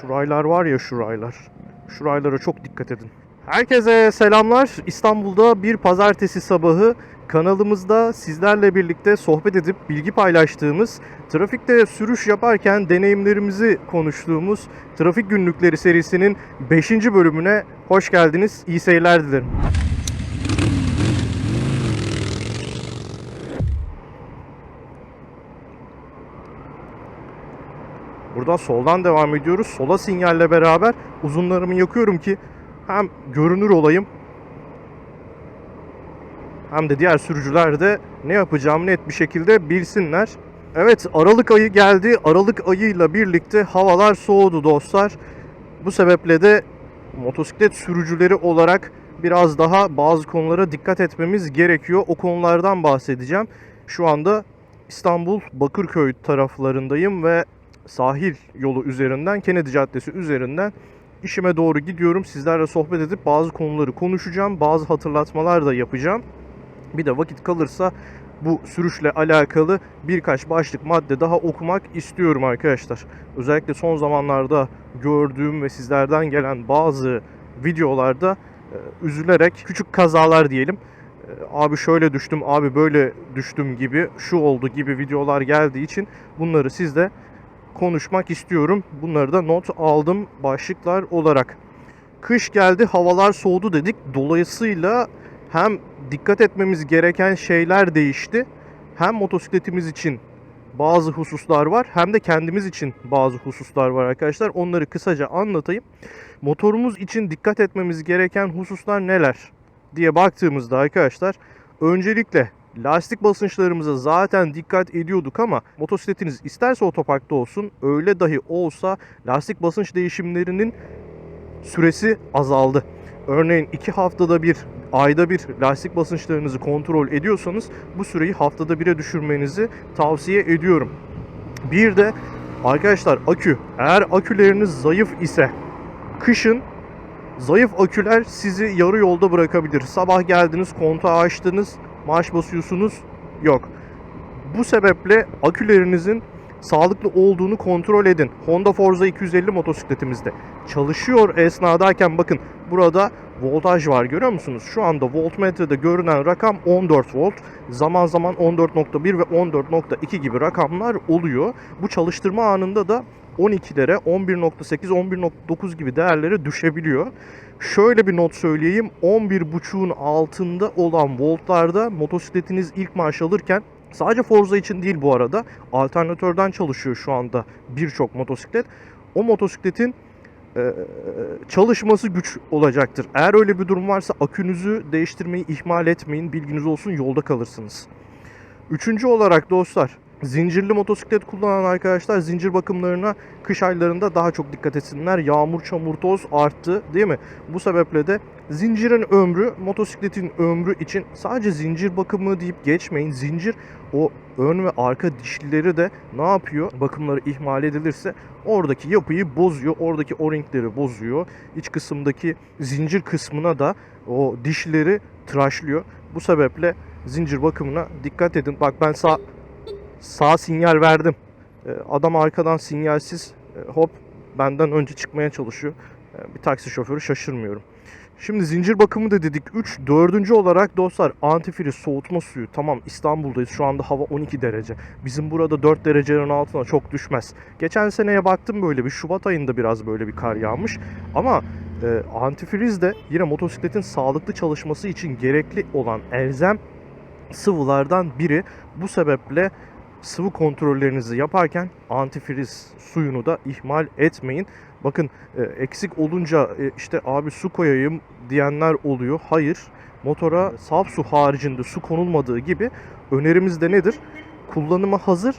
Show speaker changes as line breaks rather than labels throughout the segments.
Şu raylar var ya şu raylar. Şu raylara çok dikkat edin. Herkese selamlar. İstanbul'da bir pazartesi sabahı kanalımızda sizlerle birlikte sohbet edip bilgi paylaştığımız, trafikte sürüş yaparken deneyimlerimizi konuştuğumuz Trafik Günlükleri serisinin 5. bölümüne hoş geldiniz. İyi seyirler dilerim. Buradan soldan devam ediyoruz. Sola sinyalle beraber uzunlarımı yakıyorum ki hem görünür olayım hem de diğer sürücüler de ne yapacağımı net bir şekilde bilsinler. Evet Aralık ayı geldi. Aralık ayıyla birlikte havalar soğudu dostlar. Bu sebeple de motosiklet sürücüleri olarak biraz daha bazı konulara dikkat etmemiz gerekiyor. O konulardan bahsedeceğim. Şu anda İstanbul Bakırköy taraflarındayım ve sahil yolu üzerinden, Kennedy Caddesi üzerinden işime doğru gidiyorum. Sizlerle sohbet edip bazı konuları konuşacağım. Bazı hatırlatmalar da yapacağım. Bir de vakit kalırsa bu sürüşle alakalı birkaç başlık madde daha okumak istiyorum arkadaşlar. Özellikle son zamanlarda gördüğüm ve sizlerden gelen bazı videolarda e, üzülerek küçük kazalar diyelim. e, Abi şöyle düştüm, abi böyle düştüm gibi, şu oldu gibi videolar geldiği için bunları sizle konuşmak istiyorum. Bunları da not aldım başlıklar olarak. Kış geldi, havalar soğudu dedik. Dolayısıyla hem dikkat etmemiz gereken şeyler değişti. Hem motosikletimiz için bazı hususlar var hem de kendimiz için bazı hususlar var arkadaşlar. Onları kısaca anlatayım. Motorumuz için dikkat etmemiz gereken hususlar neler diye baktığımızda arkadaşlar öncelikle lastik basınçlarımıza zaten dikkat ediyorduk ama motosikletiniz isterse otoparkta olsun öyle dahi olsa lastik basınç değişimlerinin süresi azaldı. Örneğin 2 haftada bir, ayda bir lastik basınçlarınızı kontrol ediyorsanız bu süreyi haftada 1'e düşürmenizi tavsiye ediyorum. Bir de arkadaşlar akü. Eğer aküleriniz zayıf ise kışın zayıf aküler sizi yarı yolda bırakabilir. Sabah geldiniz, kontağı açtınız, marş basıyorsunuz. Yok. Bu sebeple akülerinizin sağlıklı olduğunu kontrol edin. Honda Forza 250 motosikletimizde çalışıyor esnadayken bakın burada voltaj var görüyor musunuz? Şu anda voltmetrede görünen rakam 14 volt. Zaman zaman 14.1 ve 14.2 gibi rakamlar oluyor. Bu çalıştırma anında da 12'lere 11.8 11.9 gibi değerlere düşebiliyor. Şöyle bir not söyleyeyim. 11.5'un altında olan voltlarda motosikletiniz ilk marş alırken Sadece Forza için değil bu arada. Alternatörden çalışıyor şu anda birçok motosiklet. O motosikletin e, çalışması güç olacaktır. Eğer öyle bir durum varsa akünüzü değiştirmeyi ihmal etmeyin. Bilginiz olsun yolda kalırsınız. Üçüncü olarak dostlar zincirli motosiklet kullanan arkadaşlar zincir bakımlarına kış aylarında daha çok dikkat etsinler. Yağmur, çamur, toz arttı değil mi? Bu sebeple de zincirin ömrü motosikletin ömrü için sadece zincir bakımı deyip geçmeyin. Zincir o ön ve arka dişlileri de ne yapıyor? Bakımları ihmal edilirse oradaki yapıyı bozuyor. Oradaki o-ringleri bozuyor. İç kısımdaki zincir kısmına da o dişleri tıraşlıyor. Bu sebeple zincir bakımına dikkat edin. Bak ben sağ sağ sinyal verdim. Ee, Adam arkadan sinyalsiz e, hop benden önce çıkmaya çalışıyor. Ee, Bir taksi şoförü şaşırmıyorum. Şimdi zincir bakımı da dedik 3. Dördüncü olarak dostlar antifriz soğutma suyu. Tamam İstanbul'dayız şu anda hava 12 derece. Bizim burada 4 derecelerin altına çok düşmez. Geçen seneye baktım böyle bir Şubat ayında biraz böyle bir kar yağmış. Ama e, antifriz de yine motosikletin sağlıklı çalışması için gerekli olan elzem sıvılardan biri. Bu sebeple sıvı kontrollerinizi yaparken antifriz suyunu da ihmal etmeyin. Bakın e, eksik olunca e, işte abi su koyayım diyenler oluyor. Hayır. Motora saf su haricinde su konulmadığı gibi önerimiz de nedir? Kullanıma hazır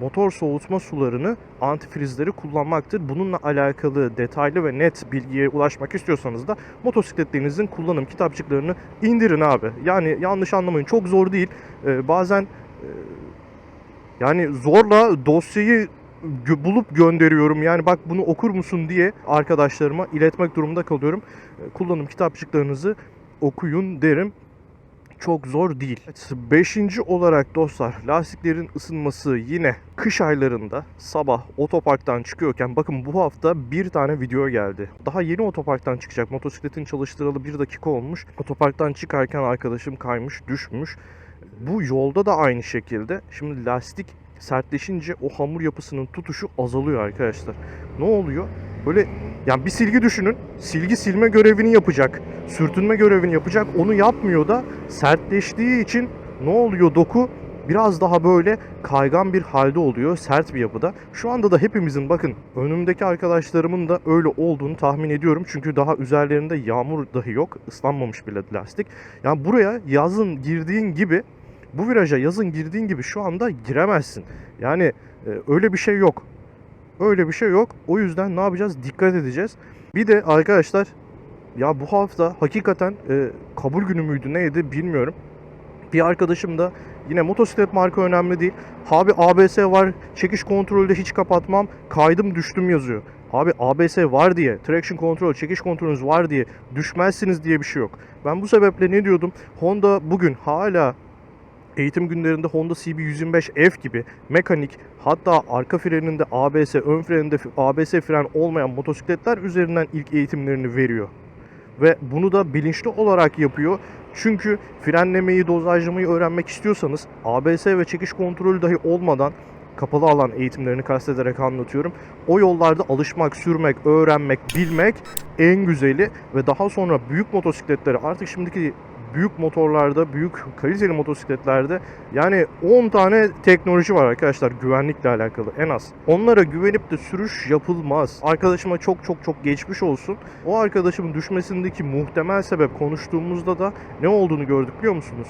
motor soğutma sularını, antifrizleri kullanmaktır. Bununla alakalı detaylı ve net bilgiye ulaşmak istiyorsanız da motosikletlerinizin kullanım kitapçıklarını indirin abi. Yani yanlış anlamayın çok zor değil. Ee, bazen e, yani zorla dosyayı bulup gönderiyorum. Yani bak bunu okur musun diye arkadaşlarıma iletmek durumunda kalıyorum. Ee, Kullanım kitapçıklarınızı okuyun derim. çok zor değil. Beşinci olarak dostlar lastiklerin ısınması yine kış aylarında sabah otoparktan çıkıyorken bakın bu hafta bir tane video geldi. Daha yeni otoparktan çıkacak motosikletin çalıştıralı bir dakika olmuş. Otoparktan çıkarken arkadaşım kaymış düşmüş. Bu yolda da aynı şekilde. Şimdi lastik sertleşince o hamur yapısının tutuşu azalıyor arkadaşlar. Ne oluyor? Böyle yani bir silgi düşünün. Silgi silme görevini yapacak. Sürtünme görevini yapacak. Onu yapmıyor da sertleştiği için ne oluyor doku? Biraz daha böyle kaygan bir halde oluyor. Sert bir yapıda. Şu anda da hepimizin bakın önümdeki arkadaşlarımın da öyle olduğunu tahmin ediyorum. Çünkü daha üzerlerinde yağmur dahi yok. Islanmamış bile lastik. Yani buraya yazın girdiğin gibi bu viraja yazın girdiğin gibi şu anda giremezsin. Yani e, öyle bir şey yok. Öyle bir şey yok. O yüzden ne yapacağız? Dikkat edeceğiz. Bir de arkadaşlar ya bu hafta hakikaten e, kabul günü müydü neydi bilmiyorum. Bir arkadaşım da yine motosiklet marka önemli değil. Abi ABS var, çekiş kontrolde hiç kapatmam, kaydım düştüm yazıyor. Abi ABS var diye, traction control, çekiş kontrolünüz var diye düşmezsiniz diye bir şey yok. Ben bu sebeple ne diyordum? Honda bugün hala eğitim günlerinde Honda CB125F gibi mekanik hatta arka freninde ABS, ön freninde ABS fren olmayan motosikletler üzerinden ilk eğitimlerini veriyor. Ve bunu da bilinçli olarak yapıyor. Çünkü frenlemeyi, dozajlamayı öğrenmek istiyorsanız ABS ve çekiş kontrolü dahi olmadan kapalı alan eğitimlerini kastederek anlatıyorum. O yollarda alışmak, sürmek, öğrenmek, bilmek en güzeli ve daha sonra büyük motosikletleri artık şimdiki büyük motorlarda, büyük kaliteli motosikletlerde yani 10 tane teknoloji var arkadaşlar güvenlikle alakalı en az. Onlara güvenip de sürüş yapılmaz. Arkadaşıma çok çok çok geçmiş olsun. O arkadaşımın düşmesindeki muhtemel sebep konuştuğumuzda da ne olduğunu gördük biliyor musunuz?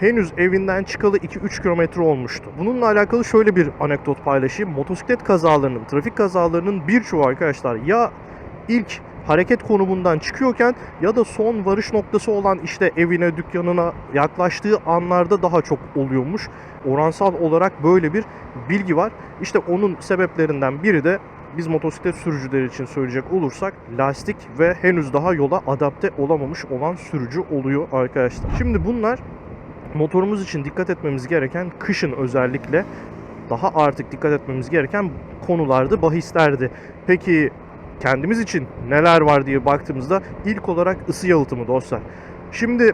Henüz evinden çıkalı 2-3 kilometre olmuştu. Bununla alakalı şöyle bir anekdot paylaşayım. Motosiklet kazalarının, trafik kazalarının birçoğu arkadaşlar ya ilk hareket konumundan çıkıyorken ya da son varış noktası olan işte evine, dükkanına yaklaştığı anlarda daha çok oluyormuş. Oransal olarak böyle bir bilgi var. İşte onun sebeplerinden biri de biz motosiklet sürücüleri için söyleyecek olursak lastik ve henüz daha yola adapte olamamış olan sürücü oluyor arkadaşlar. Şimdi bunlar motorumuz için dikkat etmemiz gereken kışın özellikle daha artık dikkat etmemiz gereken konulardı, bahislerdi. Peki kendimiz için neler var diye baktığımızda ilk olarak ısı yalıtımı dostlar. Şimdi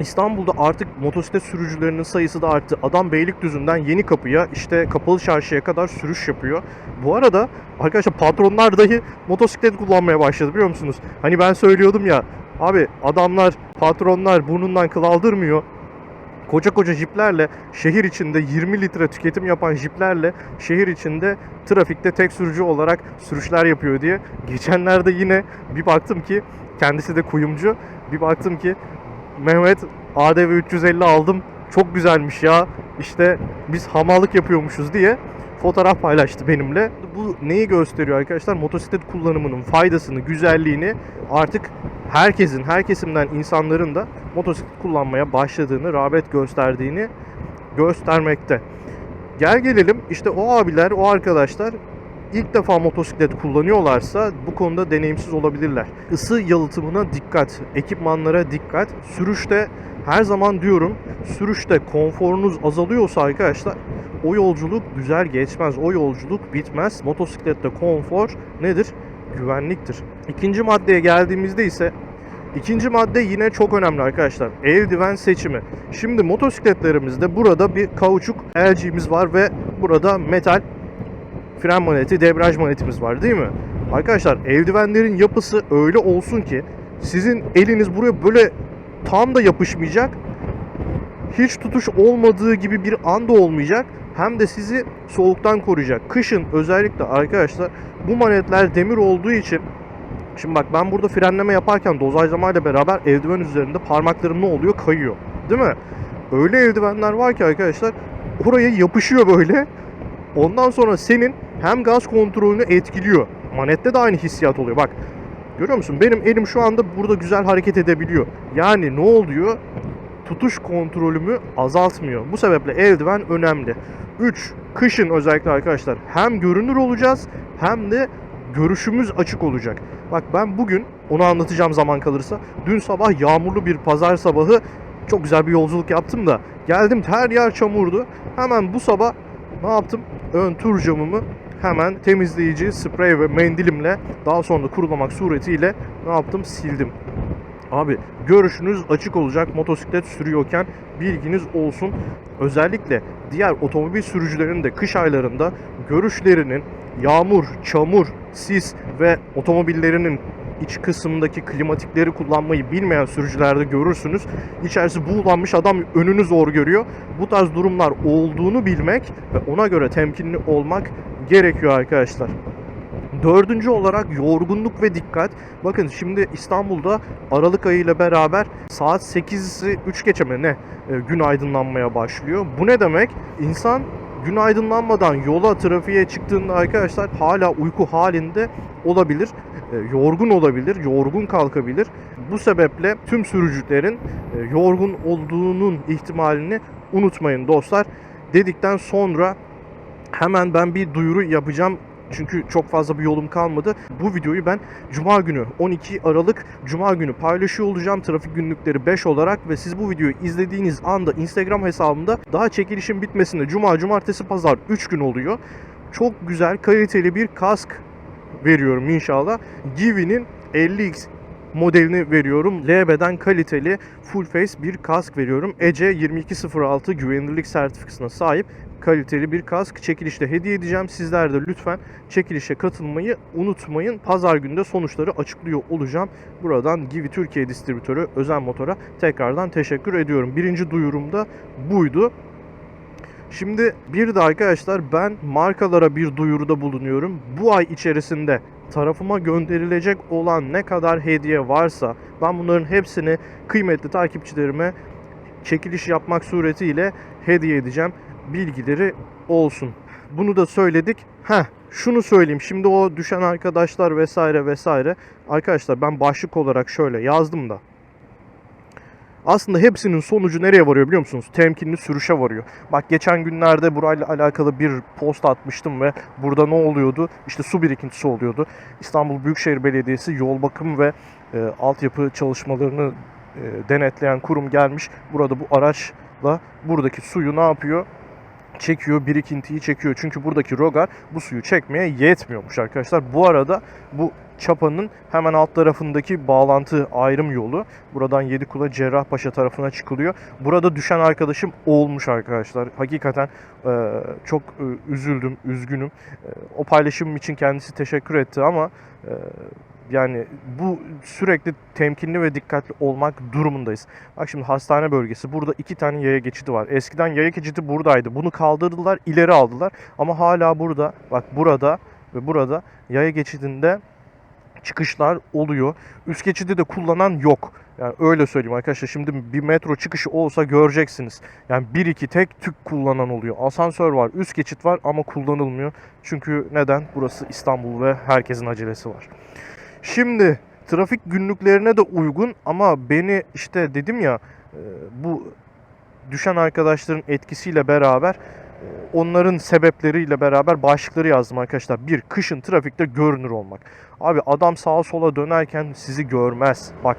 İstanbul'da artık motosiklet sürücülerinin sayısı da arttı. Adam Beylikdüzü'nden Yeni Kapı'ya işte Kapalı Çarşı'ya kadar sürüş yapıyor. Bu arada arkadaşlar patronlar dahi motosiklet kullanmaya başladı biliyor musunuz? Hani ben söylüyordum ya abi adamlar patronlar burnundan kıl aldırmıyor koca koca jiplerle şehir içinde 20 litre tüketim yapan jiplerle şehir içinde trafikte tek sürücü olarak sürüşler yapıyor diye. Geçenlerde yine bir baktım ki kendisi de kuyumcu. Bir baktım ki Mehmet ADV 350 aldım. Çok güzelmiş ya. İşte biz hamallık yapıyormuşuz diye fotoğraf paylaştı benimle. Bu neyi gösteriyor arkadaşlar? Motosiklet kullanımının faydasını, güzelliğini artık herkesin, her kesimden insanların da motosiklet kullanmaya başladığını, rağbet gösterdiğini göstermekte. Gel gelelim işte o abiler, o arkadaşlar ilk defa motosiklet kullanıyorlarsa bu konuda deneyimsiz olabilirler. Isı yalıtımına dikkat, ekipmanlara dikkat. Sürüşte her zaman diyorum sürüşte konforunuz azalıyorsa arkadaşlar o yolculuk güzel geçmez. O yolculuk bitmez. Motosiklette konfor nedir? Güvenliktir. İkinci maddeye geldiğimizde ise İkinci madde yine çok önemli arkadaşlar. Eldiven seçimi. Şimdi motosikletlerimizde burada bir kauçuk LG'miz var ve burada metal fren maneti, debriyaj manetimiz var değil mi? Arkadaşlar eldivenlerin yapısı öyle olsun ki sizin eliniz buraya böyle tam da yapışmayacak. Hiç tutuş olmadığı gibi bir anda olmayacak. Hem de sizi soğuktan koruyacak. Kışın özellikle arkadaşlar bu manetler demir olduğu için Şimdi bak ben burada frenleme yaparken dozajlamayla beraber eldiven üzerinde parmaklarım ne oluyor? Kayıyor. Değil mi? Öyle eldivenler var ki arkadaşlar oraya yapışıyor böyle. Ondan sonra senin hem gaz kontrolünü etkiliyor. Manette de aynı hissiyat oluyor. Bak görüyor musun? Benim elim şu anda burada güzel hareket edebiliyor. Yani ne oluyor? Tutuş kontrolümü azaltmıyor. Bu sebeple eldiven önemli. 3. Kışın özellikle arkadaşlar hem görünür olacağız hem de görüşümüz açık olacak. Bak ben bugün onu anlatacağım zaman kalırsa. Dün sabah yağmurlu bir pazar sabahı çok güzel bir yolculuk yaptım da geldim her yer çamurdu. Hemen bu sabah ne yaptım? Ön tur camımı hemen temizleyici, sprey ve mendilimle daha sonra kurulamak suretiyle ne yaptım? Sildim. Abi görüşünüz açık olacak motosiklet sürüyorken bilginiz olsun. Özellikle diğer otomobil sürücülerinin de kış aylarında görüşlerinin yağmur, çamur, sis ve otomobillerinin iç kısmındaki klimatikleri kullanmayı bilmeyen sürücülerde görürsünüz. İçerisi buğulanmış adam önünü zor görüyor. Bu tarz durumlar olduğunu bilmek ve ona göre temkinli olmak gerekiyor arkadaşlar. Dördüncü olarak yorgunluk ve dikkat. Bakın şimdi İstanbul'da Aralık ayı ile beraber saat 8'i 3 geçe mi ne e, gün aydınlanmaya başlıyor. Bu ne demek? İnsan gün aydınlanmadan yola trafiğe çıktığında arkadaşlar hala uyku halinde olabilir. E, yorgun olabilir, yorgun kalkabilir. Bu sebeple tüm sürücülerin e, yorgun olduğunun ihtimalini unutmayın dostlar. Dedikten sonra hemen ben bir duyuru yapacağım. Çünkü çok fazla bir yolum kalmadı. Bu videoyu ben Cuma günü 12 Aralık Cuma günü paylaşıyor olacağım. Trafik günlükleri 5 olarak ve siz bu videoyu izlediğiniz anda Instagram hesabımda daha çekilişin bitmesinde Cuma, Cumartesi, Pazar 3 gün oluyor. Çok güzel kaliteli bir kask veriyorum inşallah. Givi'nin 50X modelini veriyorum. LB'den kaliteli full face bir kask veriyorum. ECE 2206 güvenilirlik sertifikasına sahip kaliteli bir kask çekilişte hediye edeceğim. Sizler de lütfen çekilişe katılmayı unutmayın. Pazar günü de sonuçları açıklıyor olacağım. Buradan Givi Türkiye distribütörü Özel Motor'a tekrardan teşekkür ediyorum. Birinci duyurum da buydu. Şimdi bir de arkadaşlar ben markalara bir duyuruda bulunuyorum. Bu ay içerisinde tarafıma gönderilecek olan ne kadar hediye varsa ben bunların hepsini kıymetli takipçilerime çekiliş yapmak suretiyle hediye edeceğim. Bilgileri olsun. Bunu da söyledik. Heh, şunu söyleyeyim. Şimdi o düşen arkadaşlar vesaire vesaire. Arkadaşlar ben başlık olarak şöyle yazdım da. Aslında hepsinin sonucu nereye varıyor biliyor musunuz? Temkinli sürüşe varıyor. Bak geçen günlerde burayla alakalı bir post atmıştım ve burada ne oluyordu? İşte su birikintisi oluyordu. İstanbul Büyükşehir Belediyesi yol bakım ve e, altyapı çalışmalarını e, denetleyen kurum gelmiş. Burada bu araçla buradaki suyu ne yapıyor? Çekiyor, birikintiyi çekiyor. Çünkü buradaki rogar bu suyu çekmeye yetmiyormuş arkadaşlar. Bu arada bu çapanın hemen alt tarafındaki bağlantı ayrım yolu. Buradan Yedikula Cerrahpaşa tarafına çıkılıyor. Burada düşen arkadaşım olmuş arkadaşlar. Hakikaten e, çok e, üzüldüm, üzgünüm. E, o paylaşımım için kendisi teşekkür etti ama e, yani bu sürekli temkinli ve dikkatli olmak durumundayız. Bak şimdi hastane bölgesi. Burada iki tane yaya geçidi var. Eskiden yaya geçidi buradaydı. Bunu kaldırdılar, ileri aldılar. Ama hala burada, bak burada ve burada yaya geçidinde çıkışlar oluyor. Üst geçidi de kullanan yok. Yani öyle söyleyeyim arkadaşlar. Şimdi bir metro çıkışı olsa göreceksiniz. Yani bir iki tek tük kullanan oluyor. Asansör var, üst geçit var ama kullanılmıyor. Çünkü neden? Burası İstanbul ve herkesin acelesi var. Şimdi trafik günlüklerine de uygun ama beni işte dedim ya e, bu düşen arkadaşların etkisiyle beraber e, onların sebepleriyle beraber başlıkları yazdım arkadaşlar. Bir, kışın trafikte görünür olmak. Abi adam sağa sola dönerken sizi görmez. Bak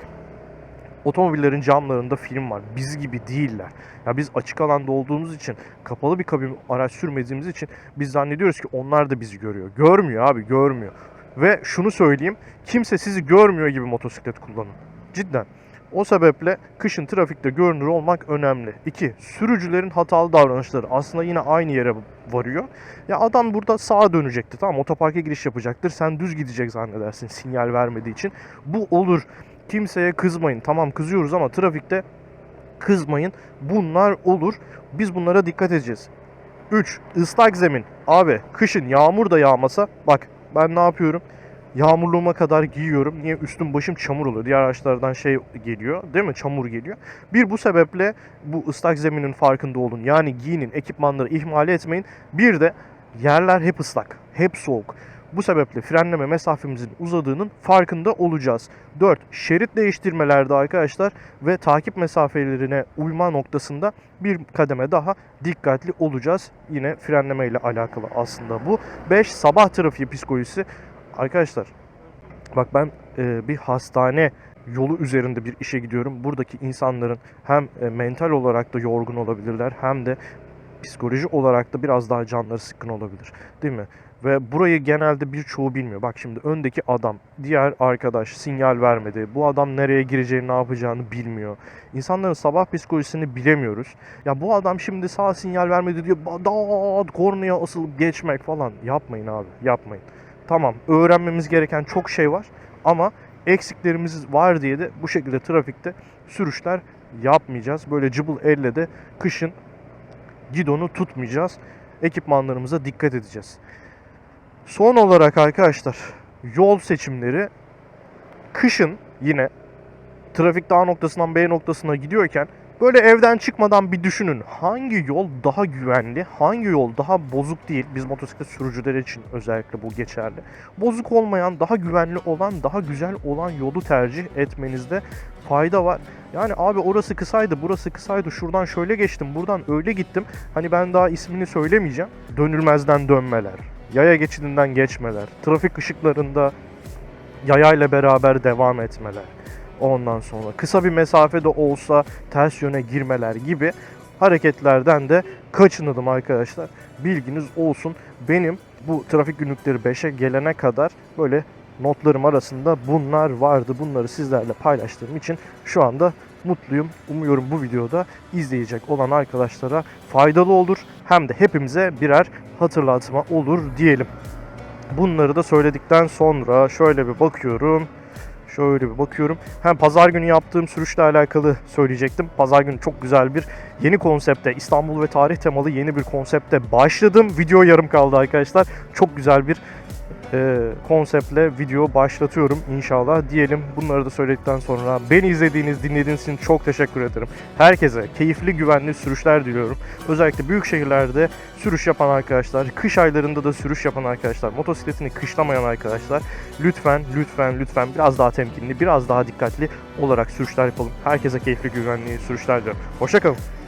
otomobillerin camlarında film var. Biz gibi değiller. Ya biz açık alanda olduğumuz için, kapalı bir kabin araç sürmediğimiz için biz zannediyoruz ki onlar da bizi görüyor. Görmüyor abi, görmüyor. Ve şunu söyleyeyim, kimse sizi görmüyor gibi motosiklet kullanın. Cidden. O sebeple kışın trafikte görünür olmak önemli. 2. Sürücülerin hatalı davranışları aslında yine aynı yere varıyor. Ya adam burada sağa dönecekti tamam otoparka giriş yapacaktır. Sen düz gidecek zannedersin sinyal vermediği için. Bu olur. Kimseye kızmayın. Tamam kızıyoruz ama trafikte kızmayın. Bunlar olur. Biz bunlara dikkat edeceğiz. 3. Islak zemin. Abi kışın yağmur da yağmasa bak ben ne yapıyorum? Yağmurluğuma kadar giyiyorum. Niye? Üstüm başım çamur oluyor. Diğer araçlardan şey geliyor. Değil mi? Çamur geliyor. Bir bu sebeple bu ıslak zeminin farkında olun. Yani giyinin, ekipmanları ihmal etmeyin. Bir de yerler hep ıslak. Hep soğuk. Bu sebeple frenleme mesafemizin uzadığının farkında olacağız. 4. Şerit değiştirmelerde arkadaşlar ve takip mesafelerine uyma noktasında bir kademe daha dikkatli olacağız. Yine frenleme ile alakalı aslında bu. 5. Sabah trafiği psikolojisi. Arkadaşlar bak ben e, bir hastane yolu üzerinde bir işe gidiyorum. Buradaki insanların hem e, mental olarak da yorgun olabilirler hem de psikoloji olarak da biraz daha canları sıkkın olabilir. Değil mi? Ve burayı genelde birçoğu bilmiyor. Bak şimdi öndeki adam, diğer arkadaş sinyal vermedi. Bu adam nereye gireceğini, ne yapacağını bilmiyor. İnsanların sabah psikolojisini bilemiyoruz. Ya bu adam şimdi sağ sinyal vermedi diye dat kornaya asılıp geçmek falan. Yapmayın abi, yapmayın. Tamam, öğrenmemiz gereken çok şey var ama eksiklerimiz var diye de bu şekilde trafikte sürüşler yapmayacağız. Böyle cıbıl elle de kışın gidonu tutmayacağız. Ekipmanlarımıza dikkat edeceğiz. Son olarak arkadaşlar yol seçimleri kışın yine trafik A noktasından B noktasına gidiyorken böyle evden çıkmadan bir düşünün. Hangi yol daha güvenli, hangi yol daha bozuk değil? Biz motosiklet sürücüleri için özellikle bu geçerli. Bozuk olmayan, daha güvenli olan, daha güzel olan yolu tercih etmenizde fayda var. Yani abi orası kısaydı, burası kısaydı, şuradan şöyle geçtim, buradan öyle gittim. Hani ben daha ismini söylemeyeceğim. Dönülmezden dönmeler, yaya geçidinden geçmeler, trafik ışıklarında yayayla beraber devam etmeler. Ondan sonra kısa bir mesafede olsa ters yöne girmeler gibi hareketlerden de kaçınalım arkadaşlar. Bilginiz olsun. Benim bu trafik günlükleri 5'e gelene kadar böyle notlarım arasında bunlar vardı. Bunları sizlerle paylaştığım için şu anda mutluyum. Umuyorum bu videoda izleyecek olan arkadaşlara faydalı olur. Hem de hepimize birer hatırlatma olur diyelim. Bunları da söyledikten sonra şöyle bir bakıyorum. Şöyle bir bakıyorum. Hem pazar günü yaptığım sürüşle alakalı söyleyecektim. Pazar günü çok güzel bir yeni konsepte, İstanbul ve tarih temalı yeni bir konsepte başladım. Video yarım kaldı arkadaşlar. Çok güzel bir e, konseptle video başlatıyorum inşallah diyelim. Bunları da söyledikten sonra beni izlediğiniz, dinlediğiniz için çok teşekkür ederim. Herkese keyifli, güvenli sürüşler diliyorum. Özellikle büyük şehirlerde sürüş yapan arkadaşlar, kış aylarında da sürüş yapan arkadaşlar, motosikletini kışlamayan arkadaşlar lütfen, lütfen, lütfen biraz daha temkinli, biraz daha dikkatli olarak sürüşler yapalım. Herkese keyifli, güvenli sürüşler diliyorum. Hoşçakalın.